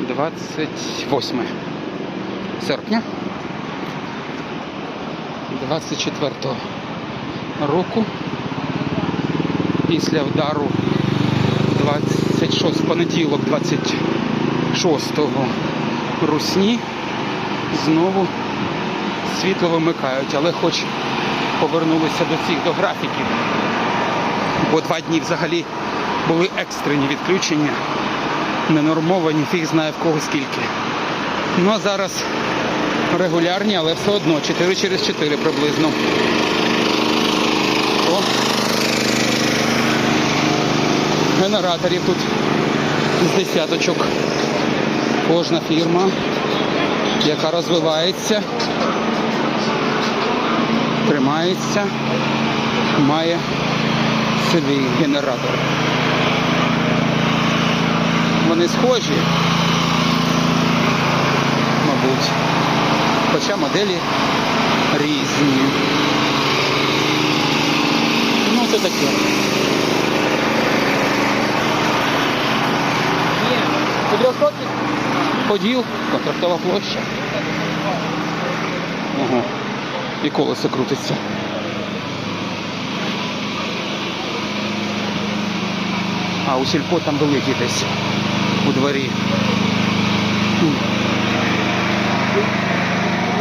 28 серпня. 24 року. Після вдару 26 понеділок 26-го русні. Знову світло вимикають, але хоч повернулися до цих до графіків. Бо два дні взагалі були екстрені відключення, ненормовані, фіг знає в кого скільки. Ну а зараз регулярні, але все одно 4 через 4 приблизно. О. Генераторів тут з десяточок. Кожна фірма, яка розвивається, тримається, має свій генератор. Вони схожі, мабуть. Хоча моделі різні. Ну, це таке. Поділ, контрактова площа. Ого. І колесо крутиться. А у сільпо там великий десь у дворі.